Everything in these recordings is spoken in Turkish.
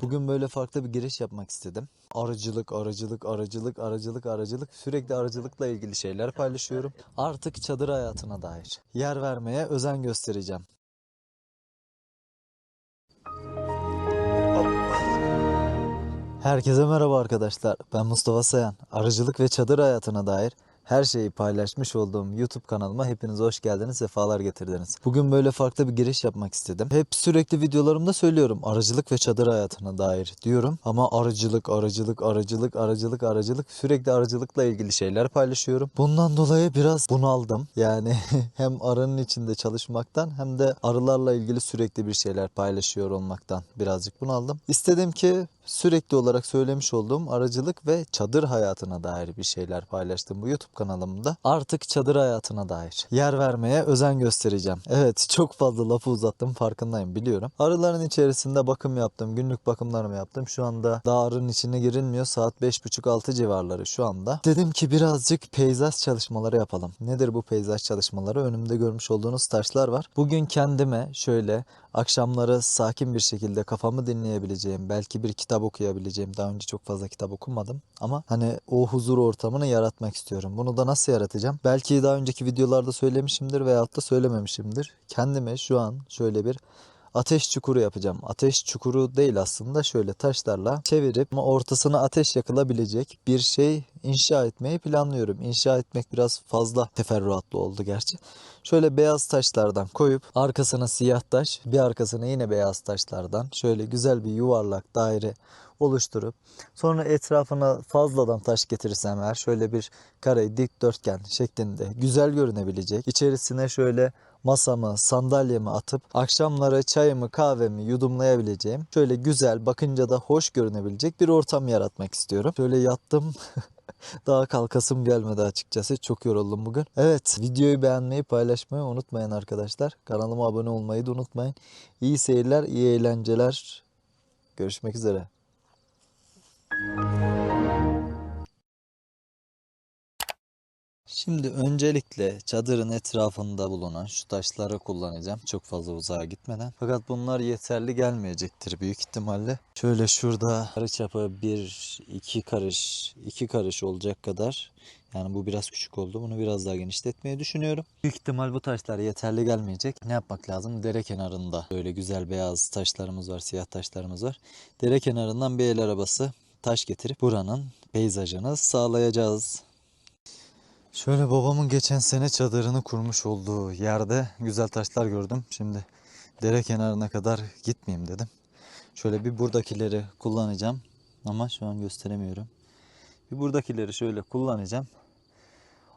Bugün böyle farklı bir giriş yapmak istedim. Arıcılık, arıcılık, arıcılık, arıcılık, arıcılık. Sürekli arıcılıkla ilgili şeyler paylaşıyorum. Artık çadır hayatına dair yer vermeye özen göstereceğim. Herkese merhaba arkadaşlar. Ben Mustafa Sayan. Arıcılık ve çadır hayatına dair her şeyi paylaşmış olduğum YouTube kanalıma hepiniz hoş geldiniz, sefalar getirdiniz. Bugün böyle farklı bir giriş yapmak istedim. Hep sürekli videolarımda söylüyorum arıcılık ve çadır hayatına dair diyorum. Ama arıcılık, arıcılık, arıcılık, arıcılık, arıcılık sürekli arıcılıkla ilgili şeyler paylaşıyorum. Bundan dolayı biraz bunaldım. Yani hem arının içinde çalışmaktan hem de arılarla ilgili sürekli bir şeyler paylaşıyor olmaktan birazcık bunaldım. İstedim ki sürekli olarak söylemiş olduğum aracılık ve çadır hayatına dair bir şeyler paylaştım bu YouTube kanalımda. Artık çadır hayatına dair yer vermeye özen göstereceğim. Evet çok fazla lafı uzattım farkındayım biliyorum. Arıların içerisinde bakım yaptım. Günlük bakımlarımı yaptım. Şu anda daha arının içine girilmiyor. Saat 5.30-6 civarları şu anda. Dedim ki birazcık peyzaj çalışmaları yapalım. Nedir bu peyzaj çalışmaları? Önümde görmüş olduğunuz taşlar var. Bugün kendime şöyle akşamları sakin bir şekilde kafamı dinleyebileceğim, belki bir kitap okuyabileceğim. Daha önce çok fazla kitap okumadım ama hani o huzur ortamını yaratmak istiyorum. Bunu da nasıl yaratacağım? Belki daha önceki videolarda söylemişimdir veyahut da söylememişimdir. Kendime şu an şöyle bir ateş çukuru yapacağım. Ateş çukuru değil aslında şöyle taşlarla çevirip ama ortasına ateş yakılabilecek bir şey inşa etmeyi planlıyorum. İnşa etmek biraz fazla teferruatlı oldu gerçi. Şöyle beyaz taşlardan koyup arkasına siyah taş, bir arkasına yine beyaz taşlardan şöyle güzel bir yuvarlak daire oluşturup sonra etrafına fazladan taş getirirsem eğer şöyle bir kare dikdörtgen şeklinde güzel görünebilecek. İçerisine şöyle masamı, sandalyemi atıp akşamları çayımı, kahvemi yudumlayabileceğim şöyle güzel, bakınca da hoş görünebilecek bir ortam yaratmak istiyorum. Şöyle yattım. Daha kalkasım gelmedi açıkçası. Çok yoruldum bugün. Evet, videoyu beğenmeyi, paylaşmayı unutmayın arkadaşlar. Kanalıma abone olmayı da unutmayın. İyi seyirler, iyi eğlenceler. Görüşmek üzere. Şimdi öncelikle çadırın etrafında bulunan şu taşları kullanacağım. Çok fazla uzağa gitmeden. Fakat bunlar yeterli gelmeyecektir büyük ihtimalle. Şöyle şurada yarı çapı bir iki karış, iki karış olacak kadar. Yani bu biraz küçük oldu. Bunu biraz daha genişletmeyi düşünüyorum. Büyük ihtimal bu taşlar yeterli gelmeyecek. Ne yapmak lazım? Dere kenarında böyle güzel beyaz taşlarımız var, siyah taşlarımız var. Dere kenarından bir el arabası taş getirip buranın peyzajını sağlayacağız. Şöyle babamın geçen sene çadırını kurmuş olduğu yerde güzel taşlar gördüm. Şimdi dere kenarına kadar gitmeyeyim dedim. Şöyle bir buradakileri kullanacağım ama şu an gösteremiyorum. Bir buradakileri şöyle kullanacağım.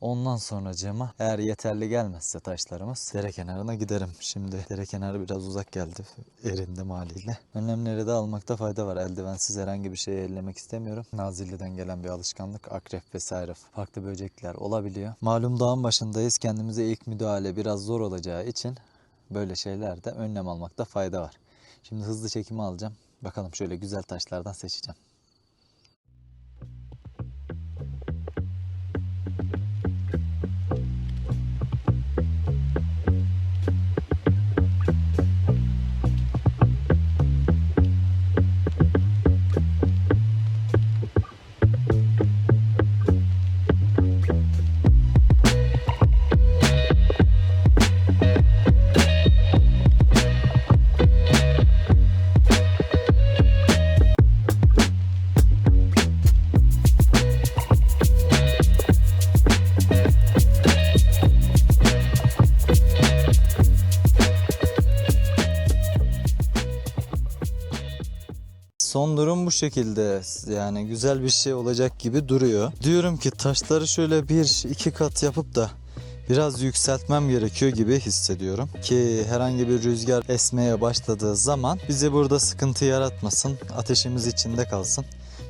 Ondan sonra cema eğer yeterli gelmezse taşlarımız dere kenarına giderim. Şimdi dere kenarı biraz uzak geldi erindim haliyle. Önlemleri de almakta fayda var. Eldivensiz herhangi bir şeyi ellemek istemiyorum. Nazilli'den gelen bir alışkanlık akrep vesaire farklı böcekler olabiliyor. Malum dağın başındayız. Kendimize ilk müdahale biraz zor olacağı için böyle şeylerde önlem almakta fayda var. Şimdi hızlı çekimi alacağım. Bakalım şöyle güzel taşlardan seçeceğim. Son durum bu şekilde. Yani güzel bir şey olacak gibi duruyor. Diyorum ki taşları şöyle bir iki kat yapıp da biraz yükseltmem gerekiyor gibi hissediyorum. Ki herhangi bir rüzgar esmeye başladığı zaman bize burada sıkıntı yaratmasın. Ateşimiz içinde kalsın.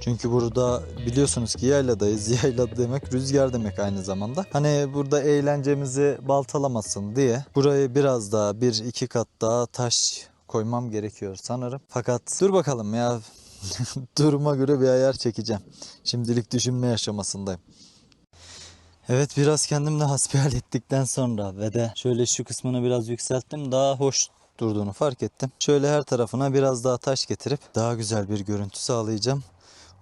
Çünkü burada biliyorsunuz ki yayladayız. Yayla demek rüzgar demek aynı zamanda. Hani burada eğlencemizi baltalamasın diye burayı biraz daha bir iki kat daha taş koymam gerekiyor sanırım. Fakat dur bakalım ya. Duruma göre bir ayar çekeceğim. Şimdilik düşünme aşamasındayım. Evet biraz kendimle hasbihal ettikten sonra ve de şöyle şu kısmını biraz yükselttim. Daha hoş durduğunu fark ettim. Şöyle her tarafına biraz daha taş getirip daha güzel bir görüntü sağlayacağım.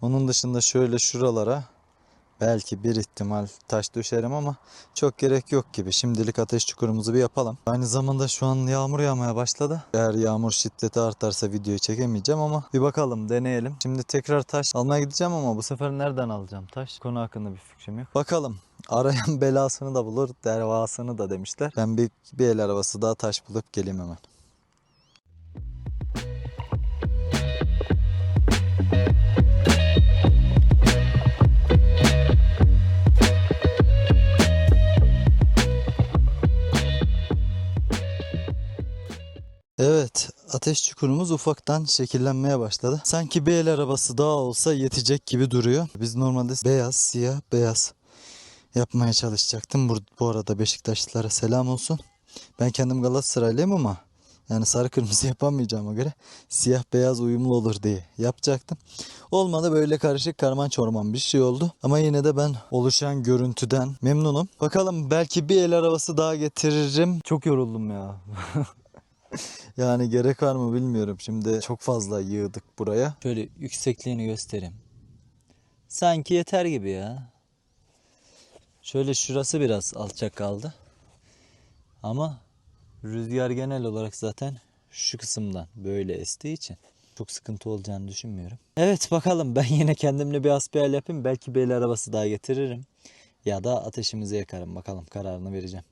Onun dışında şöyle şuralara belki bir ihtimal taş döşerim ama çok gerek yok gibi. Şimdilik ateş çukurumuzu bir yapalım. Aynı zamanda şu an yağmur yağmaya başladı. Eğer yağmur şiddeti artarsa videoyu çekemeyeceğim ama bir bakalım deneyelim. Şimdi tekrar taş almaya gideceğim ama bu sefer nereden alacağım taş? Konu hakkında bir fikrim yok. Bakalım. Arayan belasını da bulur, dervasını da demişler. Ben bir, bir el arabası daha taş bulup geleyim hemen. Evet, ateş çukurumuz ufaktan şekillenmeye başladı. Sanki bir el arabası daha olsa yetecek gibi duruyor. Biz normalde beyaz, siyah, beyaz yapmaya çalışacaktım. Bu, bu arada Beşiktaşlılara selam olsun. Ben kendim Galatasaraylıyım ama yani sarı kırmızı yapamayacağıma göre siyah beyaz uyumlu olur diye yapacaktım. Olmadı böyle karışık karman çorman bir şey oldu. Ama yine de ben oluşan görüntüden memnunum. Bakalım belki bir el arabası daha getiririm. Çok yoruldum ya. Yani gerek var mı bilmiyorum. Şimdi çok fazla yığdık buraya. Şöyle yüksekliğini göstereyim. Sanki yeter gibi ya. Şöyle şurası biraz alçak kaldı. Ama rüzgar genel olarak zaten şu kısımdan böyle estiği için çok sıkıntı olacağını düşünmüyorum. Evet bakalım ben yine kendimle bir asbihal yapayım. Belki el arabası daha getiririm. Ya da ateşimizi yakarım. Bakalım kararını vereceğim.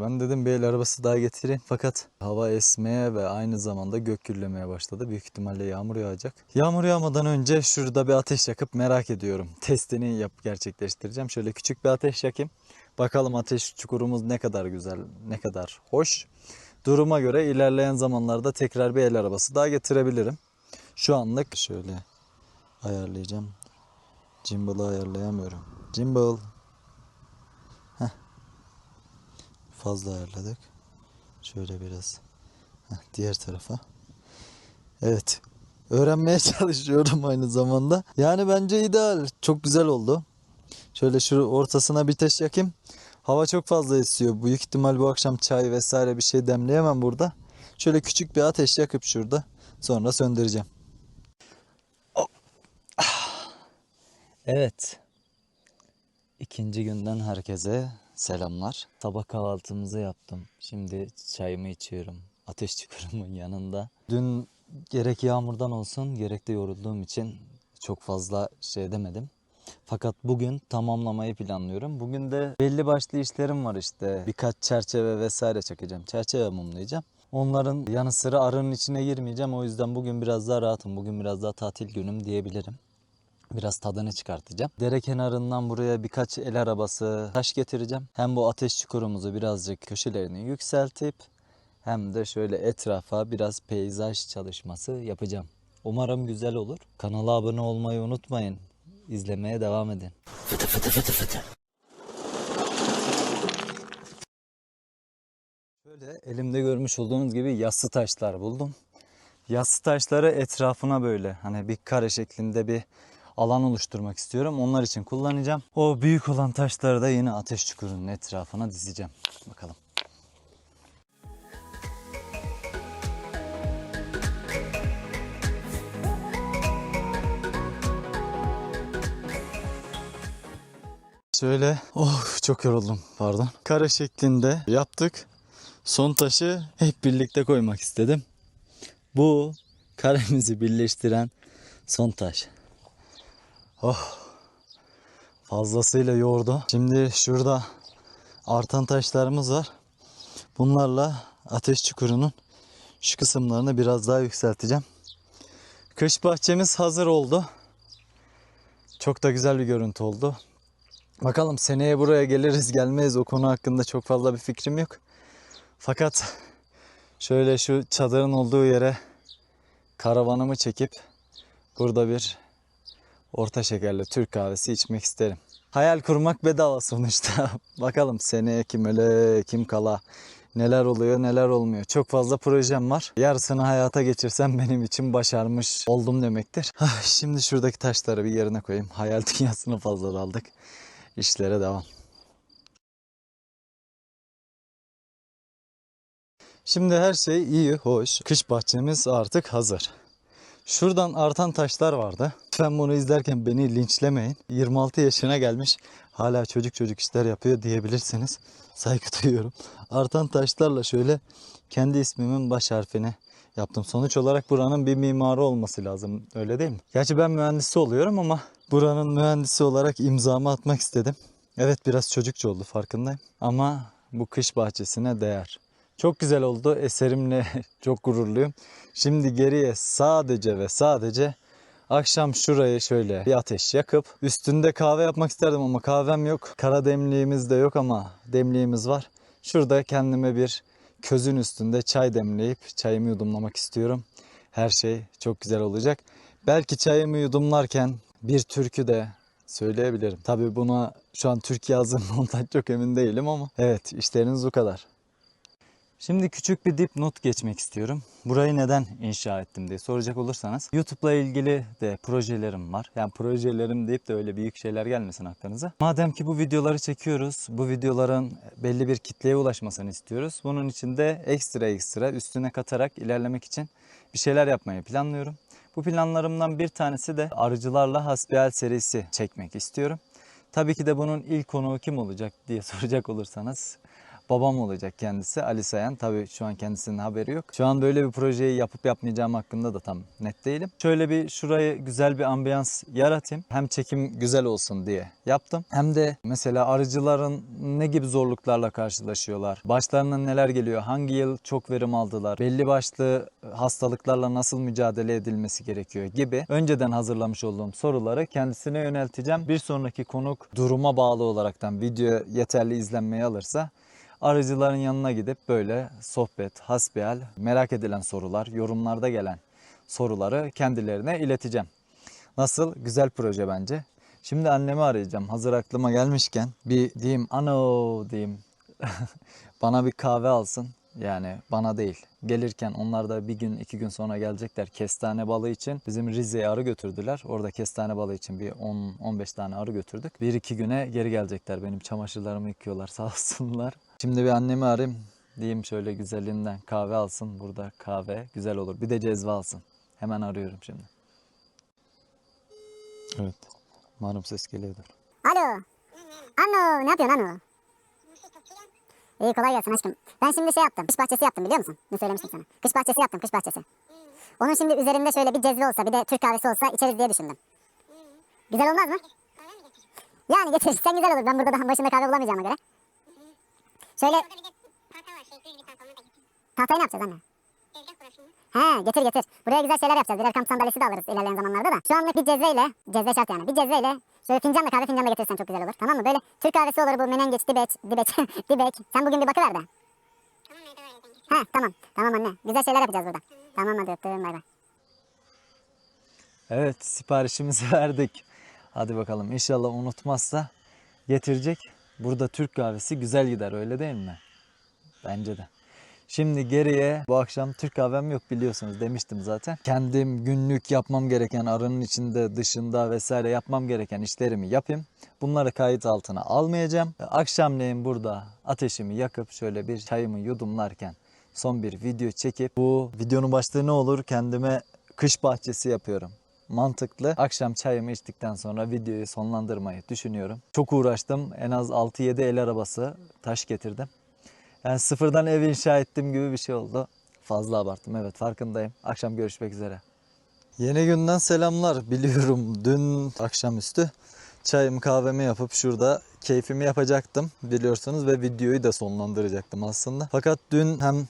Ben dedim bir el arabası daha getireyim fakat hava esmeye ve aynı zamanda gök gürlemeye başladı. Büyük ihtimalle yağmur yağacak. Yağmur yağmadan önce şurada bir ateş yakıp merak ediyorum. Testini yap gerçekleştireceğim. Şöyle küçük bir ateş yakayım. Bakalım ateş çukurumuz ne kadar güzel, ne kadar hoş. Duruma göre ilerleyen zamanlarda tekrar bir el arabası daha getirebilirim. Şu anlık şöyle ayarlayacağım. Gimbal'ı ayarlayamıyorum. Gimbal fazla ayarladık. Şöyle biraz Heh, diğer tarafa. Evet. Öğrenmeye çalışıyorum aynı zamanda. Yani bence ideal. Çok güzel oldu. Şöyle şu ortasına bir taş yakayım. Hava çok fazla esiyor. Büyük ihtimal bu akşam çay vesaire bir şey demleyemem burada. Şöyle küçük bir ateş yakıp şurada. Sonra söndüreceğim. Hop. Evet. İkinci günden herkese selamlar. Sabah kahvaltımızı yaptım. Şimdi çayımı içiyorum. Ateş çukurumun yanında. Dün gerek yağmurdan olsun gerek de yorulduğum için çok fazla şey demedim. Fakat bugün tamamlamayı planlıyorum. Bugün de belli başlı işlerim var işte. Birkaç çerçeve vesaire çekeceğim. Çerçeve mumlayacağım. Onların yanı sıra arının içine girmeyeceğim. O yüzden bugün biraz daha rahatım. Bugün biraz daha tatil günüm diyebilirim. Biraz tadını çıkartacağım. Dere kenarından buraya birkaç el arabası taş getireceğim. Hem bu ateş çukurumuzu birazcık köşelerini yükseltip hem de şöyle etrafa biraz peyzaj çalışması yapacağım. Umarım güzel olur. Kanala abone olmayı unutmayın. İzlemeye devam edin. Şöyle elimde görmüş olduğunuz gibi yassı taşlar buldum. Yassı taşları etrafına böyle hani bir kare şeklinde bir alan oluşturmak istiyorum. Onlar için kullanacağım. O büyük olan taşları da yine ateş çukurunun etrafına dizeceğim. Bakalım. Şöyle, oh çok yoruldum pardon. Kare şeklinde yaptık. Son taşı hep birlikte koymak istedim. Bu karemizi birleştiren son taş. Oh. Fazlasıyla yoğurdu. Şimdi şurada artan taşlarımız var. Bunlarla ateş çukurunun şu kısımlarını biraz daha yükselteceğim. Kış bahçemiz hazır oldu. Çok da güzel bir görüntü oldu. Bakalım seneye buraya geliriz gelmeyiz o konu hakkında çok fazla bir fikrim yok. Fakat şöyle şu çadırın olduğu yere karavanımı çekip burada bir orta şekerli Türk kahvesi içmek isterim. Hayal kurmak bedava sonuçta. Bakalım seneye kim öle kim kala neler oluyor neler olmuyor. Çok fazla projem var. Yarısını hayata geçirsem benim için başarmış oldum demektir. Ah, Şimdi şuradaki taşları bir yerine koyayım. Hayal dünyasına fazla daldık. İşlere devam. Şimdi her şey iyi, hoş. Kış bahçemiz artık hazır. Şuradan artan taşlar vardı. Lütfen bunu izlerken beni linçlemeyin. 26 yaşına gelmiş hala çocuk çocuk işler yapıyor diyebilirsiniz. Saygı duyuyorum. Artan taşlarla şöyle kendi ismimin baş harfini yaptım. Sonuç olarak buranın bir mimarı olması lazım. Öyle değil mi? Gerçi ben mühendisi oluyorum ama buranın mühendisi olarak imzamı atmak istedim. Evet biraz çocukça oldu farkındayım. Ama bu kış bahçesine değer. Çok güzel oldu. Eserimle çok gururluyum. Şimdi geriye sadece ve sadece akşam şurayı şöyle bir ateş yakıp üstünde kahve yapmak isterdim ama kahvem yok. Kara demliğimiz de yok ama demliğimiz var. Şurada kendime bir közün üstünde çay demleyip çayımı yudumlamak istiyorum. Her şey çok güzel olacak. Belki çayımı yudumlarken bir türkü de söyleyebilirim. Tabii buna şu an Türkiye hazırlığından çok emin değilim ama evet işleriniz bu kadar. Şimdi küçük bir dipnot geçmek istiyorum. Burayı neden inşa ettim diye soracak olursanız YouTube'la ilgili de projelerim var. Yani projelerim deyip de öyle büyük şeyler gelmesin aklınıza. Madem ki bu videoları çekiyoruz, bu videoların belli bir kitleye ulaşmasını istiyoruz. Bunun için de ekstra ekstra üstüne katarak ilerlemek için bir şeyler yapmayı planlıyorum. Bu planlarımdan bir tanesi de arıcılarla hasbihal serisi çekmek istiyorum. Tabii ki de bunun ilk konuğu kim olacak diye soracak olursanız babam olacak kendisi Ali Sayan. Tabii şu an kendisinin haberi yok. Şu an böyle bir projeyi yapıp yapmayacağım hakkında da tam net değilim. Şöyle bir şurayı güzel bir ambiyans yaratayım. Hem çekim güzel olsun diye yaptım. Hem de mesela arıcıların ne gibi zorluklarla karşılaşıyorlar? Başlarına neler geliyor? Hangi yıl çok verim aldılar? Belli başlı hastalıklarla nasıl mücadele edilmesi gerekiyor gibi önceden hazırlamış olduğum soruları kendisine yönelteceğim. Bir sonraki konuk duruma bağlı olaraktan video yeterli izlenmeyi alırsa arıcıların yanına gidip böyle sohbet, hasbihal, merak edilen sorular, yorumlarda gelen soruları kendilerine ileteceğim. Nasıl? Güzel proje bence. Şimdi annemi arayacağım. Hazır aklıma gelmişken bir diyeyim ano diyeyim. bana bir kahve alsın. Yani bana değil. Gelirken onlar da bir gün iki gün sonra gelecekler kestane balığı için. Bizim Rize'ye arı götürdüler. Orada kestane balığı için bir 10-15 tane arı götürdük. Bir iki güne geri gelecekler. Benim çamaşırlarımı yıkıyorlar sağ olsunlar. Şimdi bir annemi arayayım. Diyeyim şöyle güzelinden kahve alsın. Burada kahve güzel olur. Bir de cezve alsın. Hemen arıyorum şimdi. Evet. Umarım ses geliyordur. Alo. Ano ne yapıyorsun Ano? İyi kolay gelsin aşkım. Ben şimdi şey yaptım. Kış bahçesi yaptım biliyor musun? Ne söylemiştim sana. Kış bahçesi yaptım kış bahçesi. Onun şimdi üzerinde şöyle bir cezve olsa bir de Türk kahvesi olsa içeriz diye düşündüm. Güzel olmaz mı? Yani getirirsen güzel olur. Ben burada daha başında kahve bulamayacağıma göre. Şöyle şey, tahtayı ne yapacağız anne? He getir getir. Buraya güzel şeyler yapacağız. Birer kamp sandalyesi de alırız ilerleyen zamanlarda da. Şu anlık bir cezveyle, cezve şart yani. Bir cezveyle şöyle fincanla kahve fincanla getirirsen çok güzel olur. Tamam mı? Böyle Türk kahvesi olur bu menengeç, dibeç, dibeç, dibek. Sen bugün bir bakıver de. He tamam. Tamam anne. Güzel şeyler yapacağız burada. Tamam hadi öptüm bay bay. Evet siparişimizi verdik. Hadi bakalım inşallah unutmazsa getirecek. Burada Türk kahvesi güzel gider öyle değil mi? Bence de. Şimdi geriye bu akşam Türk kahvem yok biliyorsunuz demiştim zaten. Kendim günlük yapmam gereken arının içinde dışında vesaire yapmam gereken işlerimi yapayım. Bunları kayıt altına almayacağım. Akşamleyin burada ateşimi yakıp şöyle bir çayımı yudumlarken son bir video çekip bu videonun başlığı ne olur kendime kış bahçesi yapıyorum mantıklı. Akşam çayımı içtikten sonra videoyu sonlandırmayı düşünüyorum. Çok uğraştım. En az 6-7 el arabası taş getirdim. Yani sıfırdan ev inşa ettim gibi bir şey oldu. Fazla abarttım evet farkındayım. Akşam görüşmek üzere. Yeni günden selamlar. Biliyorum dün akşamüstü çayımı kahvemi yapıp şurada keyfimi yapacaktım biliyorsunuz ve videoyu da sonlandıracaktım aslında. Fakat dün hem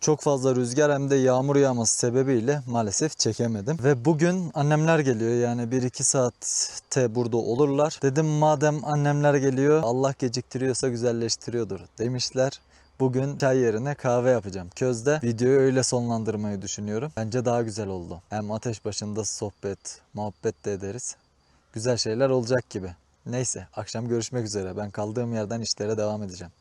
çok fazla rüzgar hem de yağmur yağması sebebiyle maalesef çekemedim. Ve bugün annemler geliyor yani 1-2 saatte burada olurlar. Dedim madem annemler geliyor Allah geciktiriyorsa güzelleştiriyordur demişler. Bugün çay yerine kahve yapacağım. Közde videoyu öyle sonlandırmayı düşünüyorum. Bence daha güzel oldu. Hem ateş başında sohbet, muhabbet de ederiz. Güzel şeyler olacak gibi. Neyse akşam görüşmek üzere. Ben kaldığım yerden işlere devam edeceğim.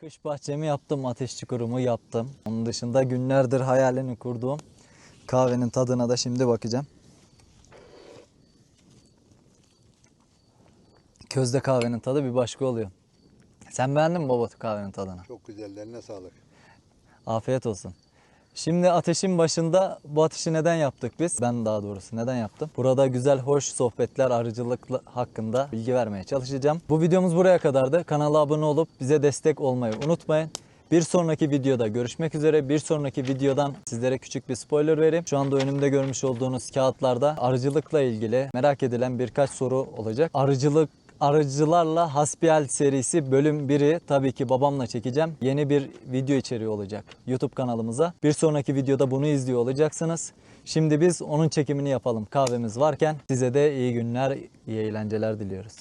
Kış bahçemi yaptım, ateş çukurumu yaptım. Onun dışında günlerdir hayalini kurduğum kahvenin tadına da şimdi bakacağım. Közde kahvenin tadı bir başka oluyor. Sen beğendin mi baba kahvenin tadını? Çok güzel, eline sağlık. Afiyet olsun. Şimdi ateşin başında bu ateşi neden yaptık biz? Ben daha doğrusu neden yaptım? Burada güzel, hoş sohbetler, arıcılık hakkında bilgi vermeye çalışacağım. Bu videomuz buraya kadardı. Kanala abone olup bize destek olmayı unutmayın. Bir sonraki videoda görüşmek üzere. Bir sonraki videodan sizlere küçük bir spoiler vereyim. Şu anda önümde görmüş olduğunuz kağıtlarda arıcılıkla ilgili merak edilen birkaç soru olacak. Arıcılık Arıcılarla Hasbihal serisi bölüm 1'i tabii ki babamla çekeceğim. Yeni bir video içeriği olacak YouTube kanalımıza. Bir sonraki videoda bunu izliyor olacaksınız. Şimdi biz onun çekimini yapalım kahvemiz varken. Size de iyi günler, iyi eğlenceler diliyoruz.